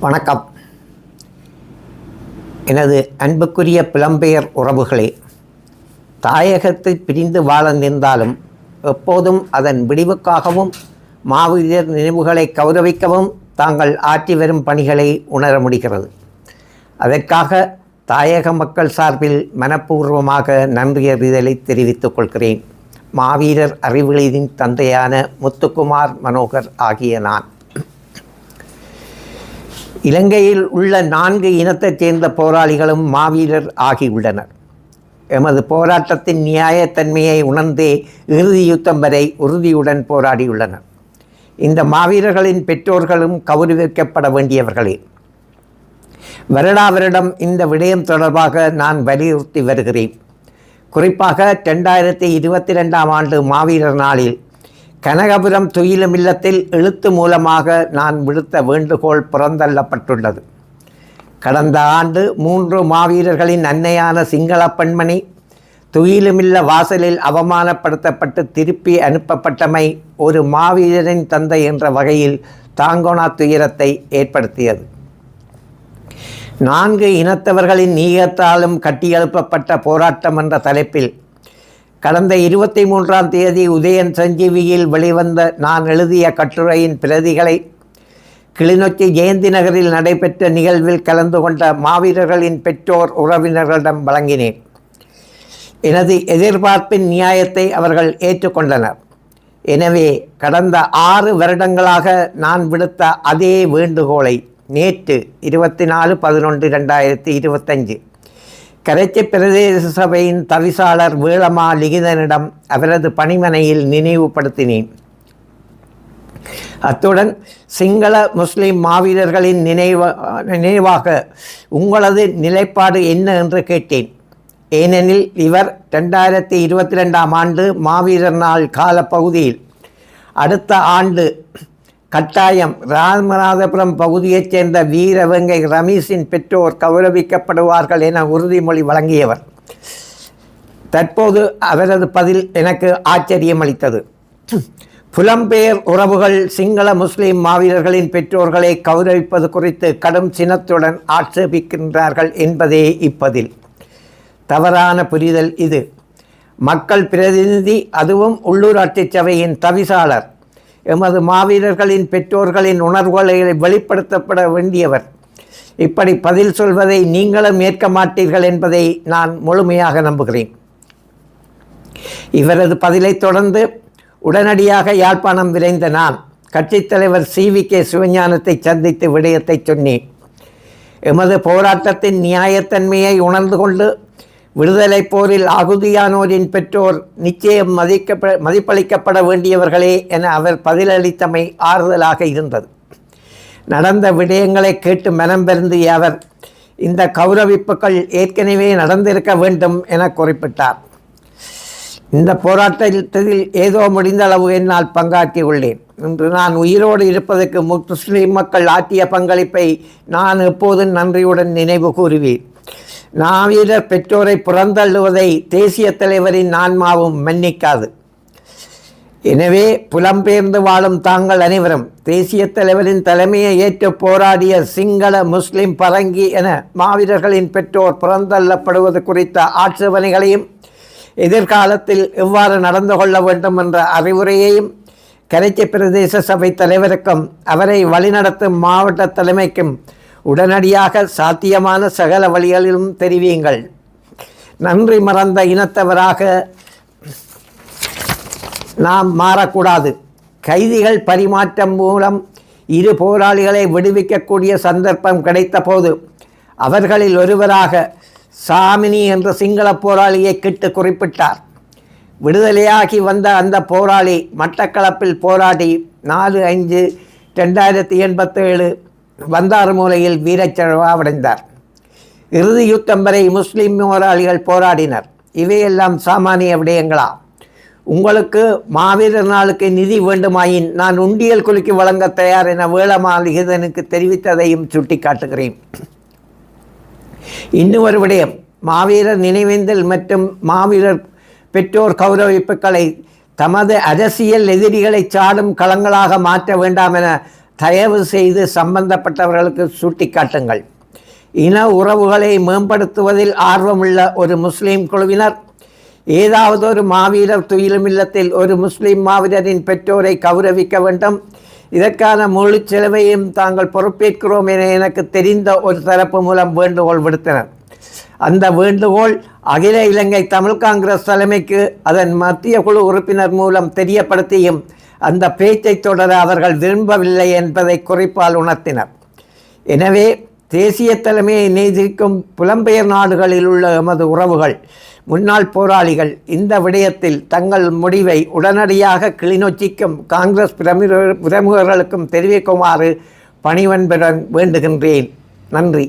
வணக்கம். எனது அன்புக்குரிய புலம்பெயர் உறவுகளே தாயகத்தை பிரிந்து வாழ நின்றாலும் எப்போதும் அதன் விடிவுக்காகவும் மாவீரர் நினைவுகளை கௌரவிக்கவும் தாங்கள் ஆற்றி வரும் பணிகளை உணர முடிகிறது. அதற்காக தாயக மக்கள் சார்பில் மனப்பூர்வமாக நன்றியறிதலை தெரிவித்துக் கொள்கிறேன். மாவீரர் அறிவுகளின் தந்தையான முத்துக்குமார் மனோகர் ஆகிய நான். இலங்கையில் உள்ள நான்கு இனத்தைச் சேர்ந்த போராளிகளும் மாவீரர் ஆகியுள்ளனர். எமது போராட்டத்தின் நியாயத்தன்மையை உணர்ந்தே இறுதி யுத்தம் வரை உறுதியுடன் போராடியுள்ளனர். இந்த மாவீரர்களின் பெற்றோர்களும் கௌரவிக்கப்பட வேண்டியவர்களே. வருடா வருடம் இந்த விடயம் தொடர்பாக நான் வலியுறுத்தி வருகிறேன். குறிப்பாக ரெண்டாயிரத்தி இருபத்தி ரெண்டாம் ஆண்டு மாவீரர் நாளில் கனகபுரம் துயிலும் இல்லத்தில் எழுத்து மூலமாக நான் விடுத்த வேண்டுகோள் புறந்தள்ளப்பட்டுள்ளது. கடந்த ஆண்டு மூன்று மாவீரர்களின் அன்னையான சிங்கள பெண்மணி துயிலுமில்ல வாசலில் அவமானப்படுத்தப்பட்டு திருப்பி அனுப்பப்பட்டமை ஒரு மாவீரரின் தந்தை என்ற வகையில் தாங்கோனா துயரத்தை ஏற்படுத்தியது. நான்கு இனத்தவர்களின் நீயத்தாலும் கட்டியெழுப்பப்பட்ட போராட்டம் என்ற தலைப்பில் கடந்த இருபத்தி மூன்றாம் தேதி உதயன் சஞ்சீவியில் வெளிவந்த நான் எழுதிய கட்டுரையின் பிரதிகளை கிளிநொச்சி ஜெயந்தி நகரில் நடைபெற்ற நிகழ்வில் கலந்து கொண்ட மாவீரர்களின் பெற்றோர் உறவினர்களிடம் வழங்கினேன். எனது எதிர்பார்ப்பின் நியாயத்தை அவர்கள் ஏற்றுக்கொண்டனர். எனவே கடந்த ஆறு வருடங்களாக நான் விடுத்த அதே வேண்டுகோளை நேற்று இருபத்தி நாலு பதினொன்று ரெண்டாயிரத்தி இருபத்தஞ்சு கரைச்சி பிரதேச சபையின் தவிசாளர் வேளமா லிகிதனிடம் அவரது பணிமனையில் நினைவுபடுத்தினேன். அத்துடன் சிங்கள முஸ்லிம் மாவீரர்களின் நினைவா நினைவாக உங்களது நிலைப்பாடு என்ன என்று கேட்டேன். ஏனெனில் இவர் ரெண்டாயிரத்தி இருபத்தி ரெண்டாம் ஆண்டு மாவீரர் நாள் காலப்பகுதியில் அடுத்த ஆண்டு கட்டாயம் ராமநாதபுரம் பகுதியைச் சேர்ந்த வீரவங்கை ரமேஷின் பெற்றோர் கௌரவிக்கப்படுவார்கள் என உறுதிமொழி வழங்கியவர். தற்போது அவரது பதில் எனக்கு ஆச்சரியம் அளித்தது புலம்பெயர் உறவுகள் சிங்கள முஸ்லிம் மாவீரர்களின் பெற்றோர்களை கௌரவிப்பது குறித்து கடும் சினத்துடன் ஆட்சேபிக்கின்றார்கள் என்பதே இப்பதில். தவறான புரிதல் இது. மக்கள் பிரதிநிதி அதுவும் உள்ளூராட்சி சபையின் தவிசாளர். எமது மாவீரர்களின் பெற்றோர்களின் உணர்வுகளை வெளிப்படுத்தப்பட வேண்டியவர். இப்படி பதில் சொல்வதை நீங்களும் ஏற்க மாட்டீர்கள் என்பதை நான் முழுமையாக நம்புகிறேன். இவரது பதிலைத் தொடர்ந்து உடனடியாக யாழ்ப்பாணம் விரைந்த நான் கட்சித் தலைவர் சி. வி. கே. சிவஞானத்தை சந்தித்து விடயத்தை சொன்னேன். எமது போராட்டத்தின் நியாயத்தன்மையை உணர்ந்து கொண்டு விடுதலை போரில் ஆகுதியானோரின் பெற்றோர் நிச்சயம் மதிக்கப்ப மதிப்பளிக்கப்பட வேண்டியவர்களே என அவர் பதிலளித்தமை ஆறுதலாக இருந்தது. நடந்த விடயங்களை கேட்டு மனம் பெருந்திய அவர் இந்த கௌரவிப்புகள் ஏற்கனவே நடந்திருக்க வேண்டும் என குறிப்பிட்டார். இந்த போராட்டத்தில் ஏதோ முடிந்தளவு என்னால் பங்காற்றியுள்ளேன் இன்று நான் உயிரோடு இருப்பதற்கு முஸ்லிம் மக்கள் ஆற்றிய பங்களிப்பை நான் எப்போதும் நன்றியுடன் நினைவு கூறுவேன். நாவீரர் பெற்றோரை புறந்தள்ளுவதை தேசிய தலைவரின் ஆன்மாவும் மன்னிக்காது. எனவே புலம்பெயர்ந்து வாழும் தாங்கள் அனைவரும் தேசிய தலைவரின் தலைமையை ஏற்று போராடிய சிங்கள முஸ்லிம் பரங்கி என மாவீரர்களின் பெற்றோர் புறந்தள்ளப்படுவது குறித்த ஆட்சேபனைகளையும் எதிர்காலத்தில் எவ்வாறு நடந்து கொள்ள வேண்டும் என்ற அறிவுரையையும் கரைச்சி பிரதேச சபை தலைவருக்கும் அவரை வழிநடத்தும் மாவட்ட தலைமைக்கும் உடனடியாக சாத்தியமான சகல வழிகளிலும் தெரிவியுங்கள். நன்றி மறந்த இனத்தவராக நாம் மாறக்கூடாது. கைதிகள் பரிமாற்றம் மூலம் இரு போராளிகளை விடுவிக்கக்கூடிய சந்தர்ப்பம் கிடைத்தபோது அவர்களில் ஒருவராக சாமினி என்ற சிங்கள போராளியை கிட்டு குறிப்பிட்டார். விடுதலையாகி வந்த அந்த போராளி மட்டக்களப்பில் போராடி நாலு அஞ்சு ரெண்டாயிரத்தி எண்பத்தேழு வந்தாறுமூலையில் வீரச்சழவாவடைந்தார் இறுதி யுத்தம் வரை முஸ்லீம் போராளிகள் போராடினர். இவையெல்லாம் சாமானிய விடயங்களா? உங்களுக்கு மாவீரர் நாளுக்கு நிதி வேண்டுமாயின் நான் உண்டியல் குலுக்கி வழங்க தயார் என வேளமாளிகதனுக்கு தெரிவித்ததையும் சுட்டிக்காட்டுகிறேன். இன்னும் ஒரு விடயம் மாவீரர் நினைவேந்தல் மற்றும் மாவீரர் பெற்றோர் கௌரவிப்புகளை தமது அரசியல் எதிரிகளை சாடும் களங்களாக மாற்ற வேண்டாம் என தயவு செய்து சம்பந்தப்பட்டவர்களுக்கு சுட்டிக்காட்டுங்கள். இன உறவுகளை மேம்படுத்துவதில் ஆர்வமுள்ள ஒரு முஸ்லீம் குழுவினர் ஏதாவது ஒரு மாவீரர் துயிலும் இல்லத்தில் ஒரு முஸ்லீம் மாவீரரின் பெற்றோரை கௌரவிக்க வேண்டும். இதற்கான முழு செலவையும் தாங்கள் பொறுப்பேற்கிறோம் என எனக்கு தெரிந்த ஒரு தரப்பு மூலம் வேண்டுகோள் விடுத்தனர். அந்த வேண்டுகோள் அகில இலங்கை தமிழ் காங்கிரஸ் தலைமைக்கு அதன் மத்திய குழு உறுப்பினர் மூலம் தெரியப்படுத்தியும் அந்த பேச்சை தொடர அவர்கள் விரும்பவில்லை என்பதை குறிப்பால் உணர்த்தினர். எனவே தேசிய தலைமையை நேசிக்கும் புலம்பெயர் நாடுகளில் உள்ள எமது உறவுகள் முன்னாள் போராளிகள் இந்த விடயத்தில் தங்கள் முடிவை உடனடியாக கிளிநொச்சிக்கும் காங்கிரஸ் பிரமுகர் பிரமுகர்களுக்கும் தெரிவிக்குமாறு பணிவன்புடன் வேண்டுகின்றேன். நன்றி.